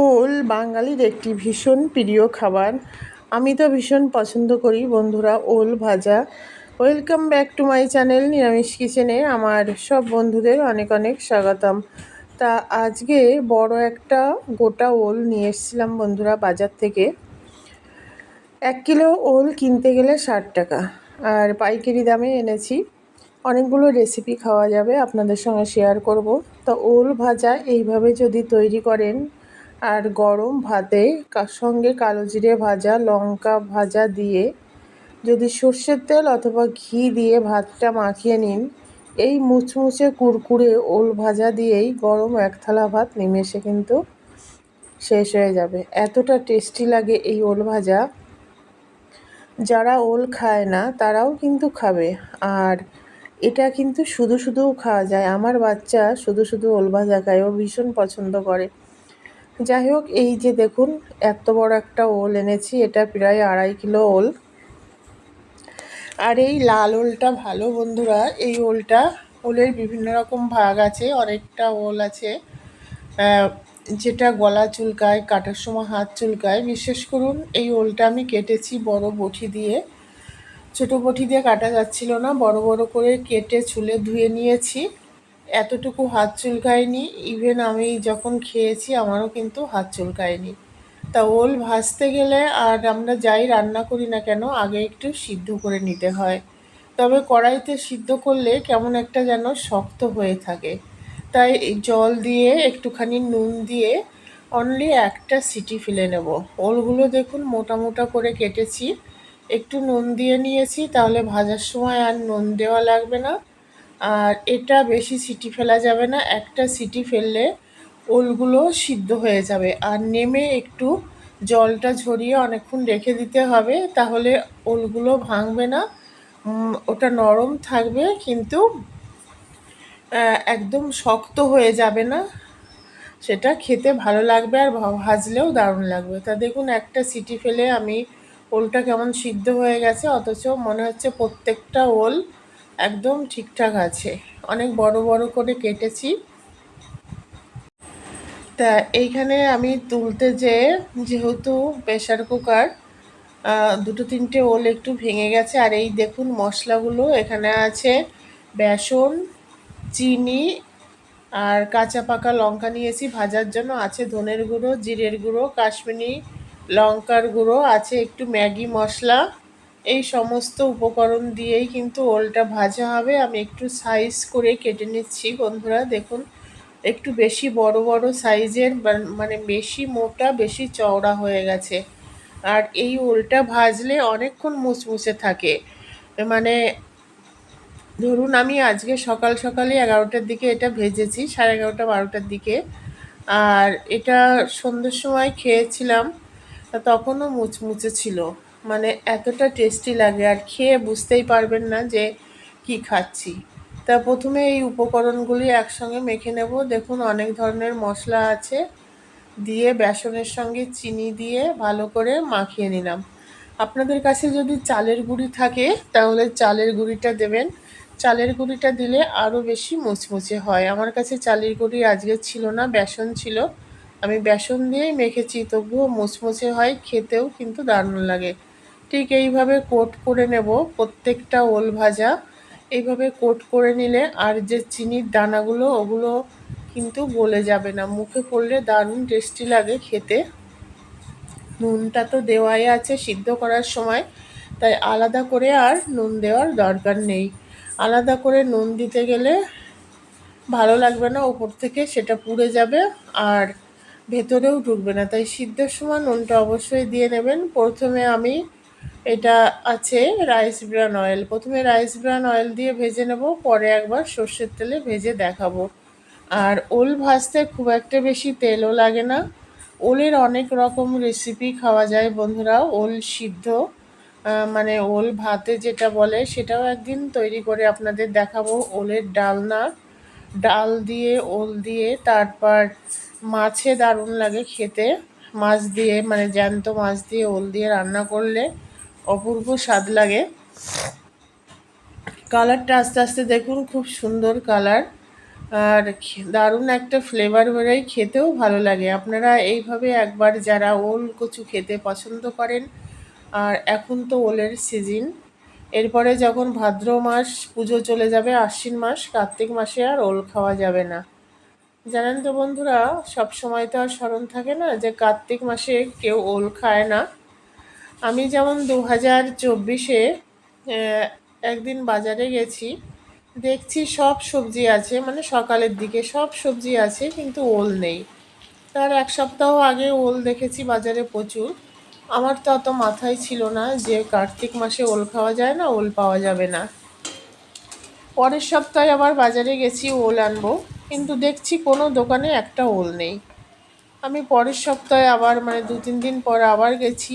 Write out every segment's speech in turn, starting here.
ওল বাঙালির একটি ভীষণ প্রিয় খাবার। আমি তো ভীষণ পছন্দ করি বন্ধুরা ওল ভাজা। Welcome back to my channel নিরামিষ কিচেনে আমার সব বন্ধুদের অনেক অনেক স্বাগতম। তা আজকে বড় একটা গোটা ওল নিয়ে এসেছিলাম বন্ধুরা বাজার থেকে। এক কিলো ওল কিনতে গেলে ষাট টাকা, আর পাইকারি দামে এনেছি। অনেকগুলো রেসিপি খাওয়া যাবে, আপনাদের সঙ্গে শেয়ার করব। তা ওল ভাজা এইভাবে যদি তৈরি করেন আর গরম ভাতে কার সঙ্গে কালো জিরে ভাজা, লঙ্কা ভাজা দিয়ে যদি সর্ষের তেল অথবা ঘি দিয়ে ভাতটা মাখিয়ে নিন, এই মুচমুচে কুরকুরে ওল ভাজা দিয়েই গরম এক থালা ভাত নিমেষে কিন্তু শেষ হয়ে যাবে। এতটা টেস্টি লাগে এই ওল ভাজা। যারা ওল খায় না, তারাও কিন্তু খাবে। আর এটা কিন্তু শুধু শুধুও খাওয়া যায়। আমার বাচ্চা শুধু শুধু ওল ভাজা খায়। ও ভীষণ পছন্দ করে। যাই হোক, এই যে দেখুন, এত বড় একটা ওল এনেছি, এটা প্রায় আড়াই কিলো ওল। আর এই লাল ওলটা ভালো, বন্ধুরা। এই ওলটা, ওলের বিভিন্ন রকম ভাগ আছে, অনেকটা ওল আছে। যেটা গলা চুলকায়, কাটার সময় হাত চুলকায়। বিশেষ করুন, এই ওলটা আমি কেটেছি বড় বটি দিয়ে। ছোটো বটি দিয়ে কাটা যাচ্ছিল না, বড় বড় করে কেটে চুলে ধুয়ে নিয়েছি। এতটুকু হাত চুলকায়নি ইভেন আমি যখন খেয়েছি আমারও কিন্তু হাত চুলকায়নি। তা ওল ভাজতে গেলে আর আমরা যাই রান্না করি না কেন, আগে একটু সিদ্ধ করে নিতে হয়। তবে কড়াইতে সিদ্ধ করলে কেমন একটা যেন শক্ত হয়ে থাকে। তাই জল দিয়ে একটুখানি নুন দিয়ে অনলি একটা সিটি ফেলে নেব। ওলগুলো দেখুন মোটা মোটা করে কেটেছি। একটু নুন দিয়ে নিয়েছি, তাহলে ভাজার সময় আর নুন দেওয়া লাগবে না। আর এটা বেশি সিটি ফেলা যাবে না, একটা সিটি ফেললে ওলগুলো সিদ্ধ হয়ে যাবে। আর নেমে একটু জলটা ঝরিয়ে অনেকক্ষণ রেখে দিতে হবে, তাহলে ওলগুলো ভাঙবে না। ওটা নরম থাকবে, কিন্তু একদম শক্ত হয়ে যাবে না। সেটা খেতে ভালো লাগবে আর ভাজলেও দারুণ লাগবে। তা দেখুন, একটা সিটি ফেলে আমি ওলটা কেমন সিদ্ধ হয়ে গেছে, অথচ মনে হচ্ছে প্রত্যেকটা ওল একদম ঠিকঠাক আছে। অনেক বড় বড় করে কেটেছি। তা এইখানে আমি তুলতে যে যেহেতু প্রেশার কুকার দুটো তিনটে ওল একটু ভেঙে গেছে। আর এই দেখুন মশলাগুলো, এখানে আছে বেসন, চিনি আর কাঁচা পাকা লঙ্কা নিয়েছি ভাজার জন্য। আছে ধনের গুঁড়ো, জিরের গুঁড়ো, কাশ্মীরি লঙ্কার গুঁড়ো, আছে একটু ম্যাগি মশলা। এই সমস্ত উপকরণ দিয়েই কিন্তু ওলটা ভাজা হবে। আমি একটু সাইজ করে কেটে নিচ্ছি বন্ধুরা, দেখুন। একটু বেশি বড় বড় সাইজের মানে বেশি মোটা, বেশি চওড়া হয়ে গেছে। আর এই ওলটা ভাজলে অনেকক্ষণ মুচমুচে থাকে। মানে ধরুন, আমি আজকে সকাল সকালে এগারোটার দিকে এটা ভেজেছি, সাড়ে এগারোটা বারোটার দিকে। আর এটা সন্ধ্যের সময় খেয়েছিলাম তখনও মুচমুচে ছিল। মানে এতটা টেস্টি লাগে আর খেয়ে বুঝতেই পারবেন না যে কি খাচ্ছি। তা প্রথমে এই উপকরণগুলি একসঙ্গে মেখে নেব। দেখুন অনেক ধরনের মশলা আছে। দিয়ে বেসনের সঙ্গে চিনি দিয়ে ভালো করে মাখিয়ে নিলাম। আপনাদের কাছে যদি চালের গুঁড়ি থাকে, তাহলে চালের গুঁড়িটা দেবেন। চালের গুঁড়িটা দিলে আরও বেশি মুচমুচে হয়। আমার কাছে চালের গুঁড়ি আজকে ছিল না, বেসন ছিল। আমি বেসন দিয়েই মেখেছি, তবুও মুচমুচে হয়, খেতেও কিন্তু দারুণ লাগে। ঠিক এইভাবে কোট করে নেব, প্রত্যেকটা ওল ভাজা। এইভাবে কোট করে নিলে আর যে চিনির দানাগুলো, ওগুলো কিন্তু গলে যাবে না। মুখে পড়লে দারুণ টেস্টি লাগে খেতে। নুনটা তো দেওয়াই আছে সিদ্ধ করার সময়, তাই আলাদা করে আর নুন দেওয়ার দরকার নেই। আলাদা করে নুন দিতে গেলে ভালো লাগবে না, ওপর থেকে সেটা পুড়ে যাবে আর ভেতরেও ঢুকবে না। তাই সিদ্ধের সময় নুনটা অবশ্যই দিয়ে নেবেন। প্রথমে আমি এটা আছে রাইস ব্রান অয়েল প্রথমে রাইস ব্রান অয়েল দিয়ে ভেজে নেব, পরে একবার সর্ষের তেলে ভেজে দেখাবো। আর ওল ভাজতে খুব একটা বেশি তেলও লাগে না। ওলের অনেক রকম রেসিপি খাওয়া যায় বন্ধুরা, ওল সিদ্ধ। মানে ওল ভাতে যেটা বলে সেটাও একদিন তৈরি করে আপনাদের দেখাবো, ওলের ডালনা। ডাল দিয়ে, ওল দিয়ে, তারপর মাছে দারুণ লাগে খেতে। মাছ দিয়ে মানে জ্যান্ত মাছ দিয়ে ওল দিয়ে রান্না করলে অপূর্ব স্বাদ লাগে। কালারটা আস্তে আস্তে দেখুন, খুব সুন্দর কালার। আর দারুণ একটা ফ্লেভার বেরোয় খেতেও ভালো লাগে। আপনারা এইভাবে একবার যারা ওল কচু খেতে পছন্দ করেন, আর এখন তো ওলের সিজন এরপরে যখন ভাদ্র মাস পুজো চলে যাবে, আশ্বিন মাস, কার্তিক মাসে আর ওল খাওয়া যাবে না। জানেন তো বন্ধুরা সব সময় তো আর স্মরণ থাকে না যে কার্তিক মাসে কেউ ওল খায় না। আমি যেমন দু হাজার চব্বিশে একদিন বাজারে গেছি, দেখছি সব সবজি আছে মানে সকালের দিকে সব সবজি আছে, কিন্তু ওল নেই। তার এক সপ্তাহ আগে ওল দেখেছি বাজারে প্রচুর। আমার তো অত মাথায় ছিল না যে কার্তিক মাসে ওল খাওয়া যায় না, ওল পাওয়া যাবে না। পরের সপ্তাহে আবার বাজারে গেছি, ওল আনব, কিন্তু দেখছি কোনো দোকানে একটা ওল নেই। আমি পরের সপ্তাহে আবার মানে দু তিন দিন পর আবার গেছি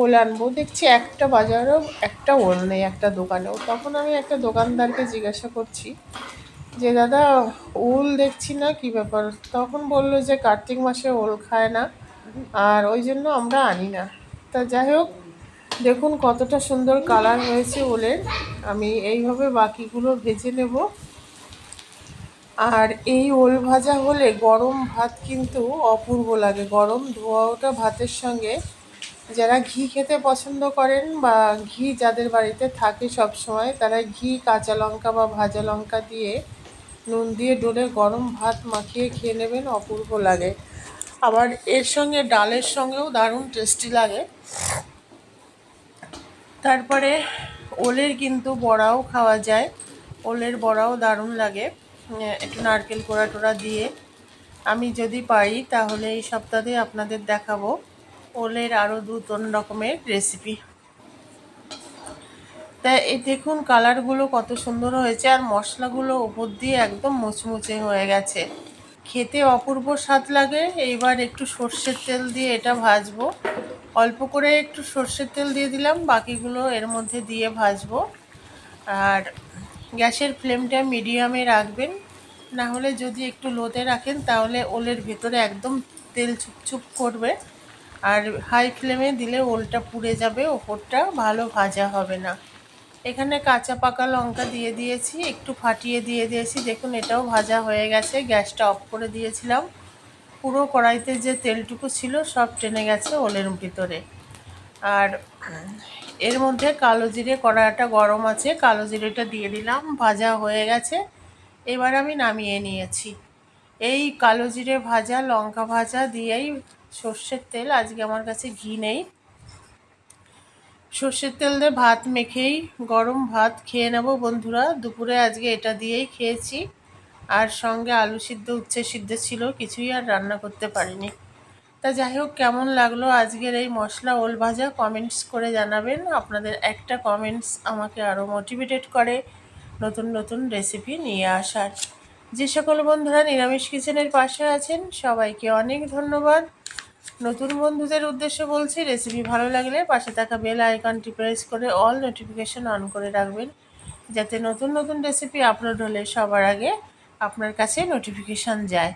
ওল আনব দেখছি একটা বাজারেও, একটা ওল নেই, একটা দোকানেও। তখন আমি একটা দোকানদারকে জিজ্ঞাসা করছি যে, দাদা, ওল দেখছি না, কি ব্যাপার? তখন বলল যে, কার্তিক মাসে ওল খায় না, আর ওই জন্য আমরা আনি না। তা যাই হোক, দেখুন কতটা সুন্দর কালার হয়েছে ওলের। আমি এইভাবে বাকিগুলো ভেজে নেব। আর এই ওল ভাজা হলে গরম ভাত কিন্তু অপূর্ব লাগে। গরম ধোয়া ওঠা ভাতের সঙ্গে যারা ঘি খেতে পছন্দ করেন বা ঘি যাদের বাড়িতে থাকে সব সময়, তারা ঘি, কাঁচা লঙ্কা বা ভাজা লঙ্কা দিয়ে নুন দিয়ে ডোলে গরম ভাত মাখিয়ে খেয়ে নেবেন, অপূর্ব লাগে। আবার এর সঙ্গে ডালের সঙ্গেও দারুণ টেস্টি লাগে। তারপরে ওলের কিন্তু বড়াও খাওয়া যায়। ওলের বড়াও দারুণ লাগে। একটু নারকেল কোড়া টোড়া দিয়ে। আমি যদি পারি তাহলে এই সপ্তাহে আপনাদের দেখাবো। ওলের আরও দু তিন রকমের রেসিপি তা এই দেখুন কালারগুলো কত সুন্দর হয়েছে আর মশলাগুলো ওপর দিয়ে একদম মুচমুচে হয়ে গেছে। খেতে অপূর্ব স্বাদ লাগে। এইবার একটু সর্ষের তেল দিয়ে এটা ভাজবো। অল্প করে একটু সর্ষের তেল দিয়ে দিলাম, বাকিগুলো এর মধ্যে দিয়ে ভাজবো। আর গ্যাসের ফ্লেমটা মিডিয়ামে রাখবেন। না হলে যদি একটু লোতে রাখেন, তাহলে ওলের ভেতরে একদম তেল চুপচুপ করবে। আর হাই ফ্লেমে দিলে ওলটা পুড়ে যাবে, ওপরটা ভালো ভাজা হবে না। এখানে কাঁচা পাকা লঙ্কা দিয়ে দিয়েছি, একটু ফাটিয়ে দিয়ে দিয়েছি। দেখুন, এটাও ভাজা হয়ে গেছে, গ্যাসটা অফ করে দিয়েছিলাম। পুরো কড়াইতে যে তেলটুকু ছিল, সব টেনে গেছে ওলের ভিতরে। আর এর মধ্যে কালো জিরে কড়াটা গরম আছে, কালো জিরেটা দিয়ে দিলাম, ভাজা হয়ে গেছে। এবার আমি নামিয়ে নিয়েছি। এই কালো জিরে ভাজা, লঙ্কা ভাজা দিয়েই সর্ষের তেল। আজকে আমার কাছে ঘি নেই। সর্ষের তেল দিয়ে ভাত মেখেই গরম ভাত খেয়ে নেব বন্ধুরা। দুপুরে আজকে এটা দিয়েই খেয়েছি। আর সঙ্গে আলু সিদ্ধ, উচ্ছে সিদ্ধ ছিল, কিছুই আর রান্না করতে পারিনি। তা যাই হোক, কেমন লাগল আজকের এই মশলা ওল ভাজা কমেন্টস করে জানাবেন। আপনাদের একটা কমেন্টস আমাকে আরও মোটিভেটেড করে নতুন নতুন রেসিপি নিয়ে আসার। যে সকল বন্ধুরা নিরামিষ কিচেনের পাশে আছেন, সবাইকে অনেক ধন্যবাদ। নতুন বন্ধুদের উদ্দেশ্যে বলছি রেসিপি ভালো লাগলে পাশে থাকা বেল আইকনটি প্রেস করে অল নোটিফিকেশন অন করে রাখবেন, যাতে নতুন নতুন রেসিপি আপলোড হলে সবার আগে আপনার কাছে নোটিফিকেশান যায়।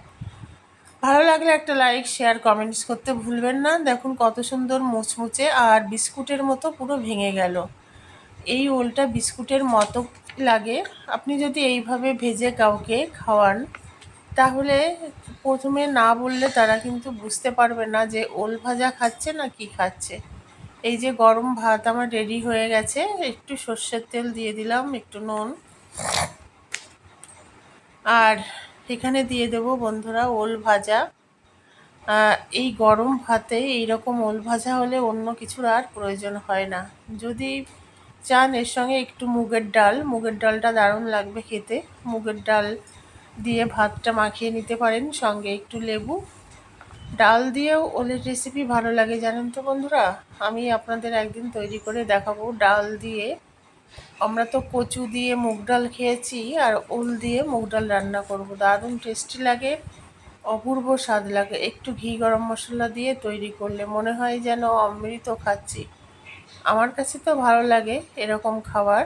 ভালো লাগলে একটা লাইক শেয়ার কমেন্টস করতে ভুলবেন না। দেখুন কত সুন্দর মুচমুচে আর বিস্কুটের মতো পুরো ভেঙে গেল। এই ওলটা বিস্কুটের মতো লাগে। আপনি যদি এইভাবে ভেজে কাউকে খাওয়ান, তাহলে প্রথমে না বললে তারা কিন্তু বুঝতে পারবে না যে ওল ভাজা খাচ্ছে না কি খাচ্ছে। এই যে গরম ভাত আমার রেডি হয়ে গেছে, একটু সর্ষের তেল দিয়ে দিলাম, একটু নুন। আর এখানে দিয়ে দেবো বন্ধুরা ওল ভাজা। এই গরম ভাতে এই রকম ওল ভাজা হলে অন্য কিছুর আর প্রয়োজন হয় না। যদি চান, এর সঙ্গে একটু মুগের ডাল। মুগের ডালটা দারুণ লাগবে খেতে। মুগের ডাল দিয়ে ভাতটা মাখিয়ে নিতে পারেন, সঙ্গে একটু লেবু। ডাল দিয়েও ওলের রেসিপি ভালো লাগে, জানেন তো বন্ধুরা? আমি আপনাদের একদিন তৈরি করে দেখাবো। ডাল দিয়ে আমরা তো কচু দিয়ে মুগ ডাল খেয়েছি, আর ওল দিয়ে মুগ ডাল রান্না করব। দারুণ টেস্টি লাগে, অপূর্ব স্বাদ লাগে। একটু ঘি গরম মশলা দিয়ে তৈরি করলে মনে হয় যেন অমৃত খাচ্ছি। আমার কাছে তো ভালো লাগে এরকম খাবার।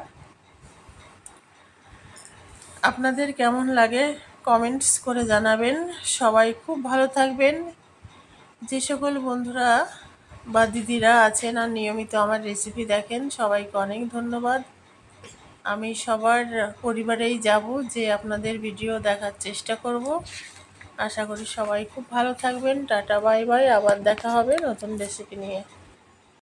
আপনাদের কেমন লাগে কমেন্টস করে জানাবেন। সবাই খুব ভালো থাকবেন। যে সকল বন্ধুরা বা দিদিরা আছেন আর নিয়মিত আমার রেসিপি দেখেন, সবাইকে অনেক ধন্যবাদ। আমি সবার পরিবারেই যাব যে আপনাদের ভিডিও দেখার চেষ্টা করব। আশা করি সবাই খুব ভালো থাকবেন। Tata, bye bye. আবার দেখা হবে নতুন রেসিপি নিয়ে।